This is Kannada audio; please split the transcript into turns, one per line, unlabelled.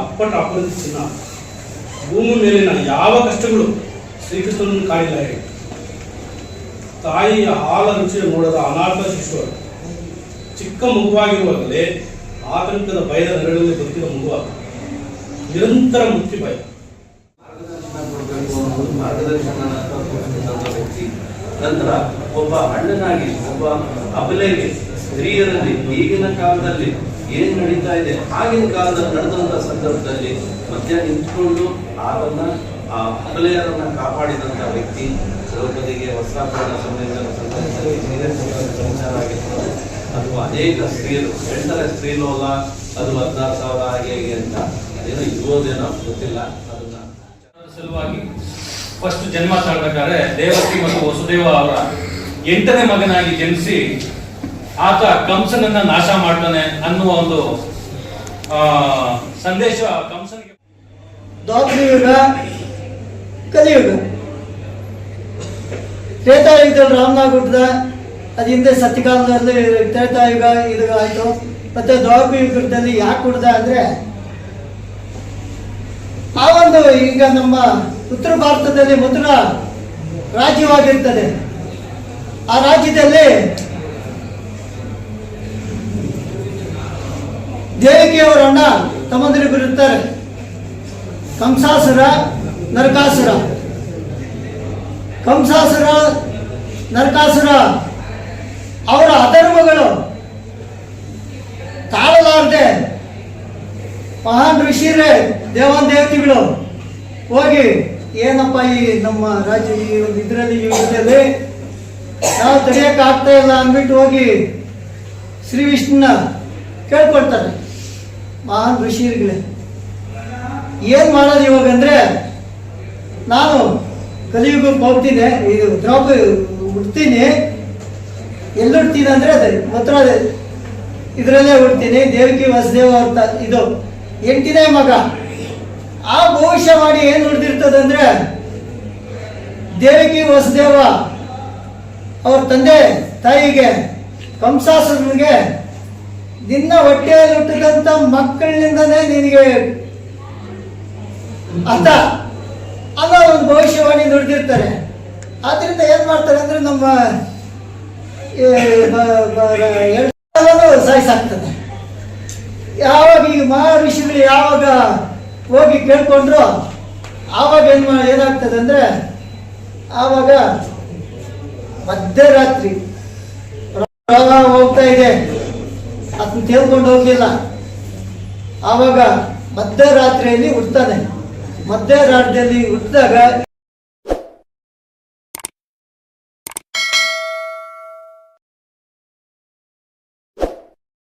ಅಪ್ಪಟ ಅಪರಿತ ಚಿನ್ನ. ಭೂಮಿ ಮೇಲಿನ ಯಾವ ಕಷ್ಟಗಳು ಶ್ರೀಕೃಷ್ಣನನ್ನು ಕಾಡಿಲ್ಲ ಹೇಳಿ. ತಾಯಿಯ ಹಾಲ ರುಚಿ ನೋಡದ ಅನಾಥ ಶಿಶು ಚಿಕ್ಕ ಮಗುವಾಗಿರುವಾಗಲೇ ಆತಂಕದ ಭಯದ ನೆರಳಲ್ಲಿ ಬದುಕಿದ ಮಗುವ ನಿರಂತರ ಮುಕ್ತಿ ಭಯ.
ನಂತರ ಒಬ್ಬ ಅಣ್ಣನಾಗಿ, ಒಬ್ಬ ಅಬಲೆಗೆ ಸ್ತ್ರೀಯರಲ್ಲಿ ಈಗಿನ ಕಾಲದಲ್ಲಿ ಏನ್ ನಡೀತಾ ಇದೆ? ಆಗಿನ ಕಾಲದಲ್ಲಿ ನಡೆದಂತ ಸಂದರ್ಭದಲ್ಲಿ ಮಧ್ಯ ನಿಂತ್ಕೊಂಡು ಆತನ ಆ ಹಗಲೆಯರನ್ನ ಕಾಪಾಡಿದಂತ ವ್ಯಕ್ತಿ ದ್ರೌಪದಿಗೆ ವಸ್ತ್ರಾಪರಣ ಸಮಯದಲ್ಲಿ ಸಂದರ್ಭದಲ್ಲಿ ಅದು ಅಥವಾ ಅನೇಕ ಸ್ತ್ರೀಯರು ಎಂಟರ ಸ್ತ್ರೀಲೋಲ ಅದು ಹದಿನಾರು ಸಾವಿರ ಹಾಗೆ ಹೇಗೆ ಅಂತ ಅದೇನೋ ಇರೋದೇನೋ ಗೊತ್ತಿಲ್ಲ, ಅದನ್ನ
ಸಲುವಾಗಿ ಫಸ್ಟ್ ಜನ್ಮ ತಾಳ್ಬೇಕಾದ್ರೆ ದೇವತಿ ಮತ್ತು ವಸುದೇವ ಅವರ ಎಂಟನೇ ಮಗನಾಗಿ ಜನಿಸಿ ಆತ ಕಂಸನನ್ನ ನಾಶ ಮಾಡ್ತಾನೆ ಅನ್ನುವ ಒಂದು ಸಂದೇಶ ಕಂಸನಿಗೆ
ದ್ವಾಪರಯುಗ ಕಲಿಯುಗ. ತ್ರೇತಾಯುಗದಲ್ಲಿ ರಾಮನಾಗುಡ್ಡದ ಅದು ಹಿಂದೆ ಸತ್ಯಕಾಲದಲ್ಲಿ ತ್ರೇತಾಯುಗ, ಇದು ಆಯಿತು. ಮತ್ತೆ ಯುಗದಲ್ಲಿ ಯಾಕೆ ಹುಡ್ದ ಅಂದರೆ, ಆ ಒಂದು ಈಗ ನಮ್ಮ ಉತ್ತರ ಭಾರತದಲ್ಲಿ ಮಧುರ ರಾಜ್ಯವಾಗಿರ್ತದೆ. ಆ ರಾಜ್ಯದಲ್ಲಿ ದೇವಿಕೆಯವರ ಅಣ್ಣ ಇರ್ತಾರೆ. ಕಂಸಾಸುರ, ನರಕಾಸುರ. ಕಂಸಾಸುರ, ನರಕಾಸುರ, ಅವರ ಅಧರ್ಮಗಳು ತಾಳಲಾರದೆ ಮಹಾನ್ ಋಷಿರೇ ದೇವಾನ್ ದೇವತೆಗಳು ಹೋಗಿ, ಏನಪ್ಪ ಈ ನಮ್ಮ ರಾಜ್ಯ ಈ ಒಂದು ಇದರಲ್ಲಿ ಯುಗದಲ್ಲಿ ನಾವು ತಡೆಯಕ್ಕೆ ಆಗ್ತಾ ಇಲ್ಲ ಅಂದ್ಬಿಟ್ಟು ಹೋಗಿ ಶ್ರೀ ವಿಷ್ಣುನ ಕೇಳ್ಕೊಳ್ತಾರೆ. ಮಹಾನ್ ಋಷಿಗಳೇ ಏನು ಮಾಡೋದು ಇವಾಗ ಅಂದರೆ, ನಾನು ಕಲಿಯುಗಕ್ಕೆ ಹೋಗ್ತೀನಿ, ಇದು ದ್ರೌಪದಿ ಹುಡ್ತೀನಿ ಎಲ್ಲಿ ಹುಡ್ತೀನಿ ಅಂದರೆ ಅದೇ ಮಾತ್ರ ಇದರಲ್ಲೇ ಹುಡ್ತೀನಿ ದೇವಕಿ ವಸುದೇವ ಅಂತ, ಇದು, ಎಂಟನೇ ಮಗ. ಆ ಭವಿಷ್ಯ ಮಾಡಿ ಏನು ಹುಡ್ದಿರ್ತದಂದ್ರೆ ದೇವಕಿ ವಸುದೇವ, ಅವ್ರ ತಂದೆ, ತಾಯಿಗೆ, ಕಂಸಾಸುರನಿಗೆ ನಿನ್ನ ಹೊಟ್ಟೆಯಲ್ಲಿ ಹುಟ್ಟಿದಂತ ಮಕ್ಕಳಿಂದನೇ ನಿನಗೆ ಅರ್ಥ? ಅನ್ನೋ ಒಂದು ಭವಿಷ್ಯವಾಣಿ ನುಡಿದಿರ್ತಾರೆ ಆದ್ರಿಂದ ಏನ್ ಮಾಡ್ತಾರೆ ಅಂದ್ರೆ ನಮ್ಮ ಸಾಯಿಸಾಗ್ತದೆ. ಯಾವಾಗ ಈ ಮಹರ್ಷಿಗಳು ಯಾವಾಗ ಹೋಗಿ ಕೇಳ್ಕೊಂಡ್ರು, ಆವಾಗ ಏನ್ ಏನಾಗ್ತದೆ ಅಂದ್ರೆ, ಆವಾಗ ಮಧ್ಯರಾತ್ರಿ ಅದನ್ನ ತೇಲ್ಕೊಂಡು ಹೋಗಲಿಲ್ಲ ಆವಾಗ ಮಧ್ಯರಾತ್ರಿಯಲ್ಲಿ ಹುಡ್ತಾನೆ ಮಧ್ಯರಾತ್ರಿಯಲ್ಲಿ ಹುಟ್ಟಿದಾಗ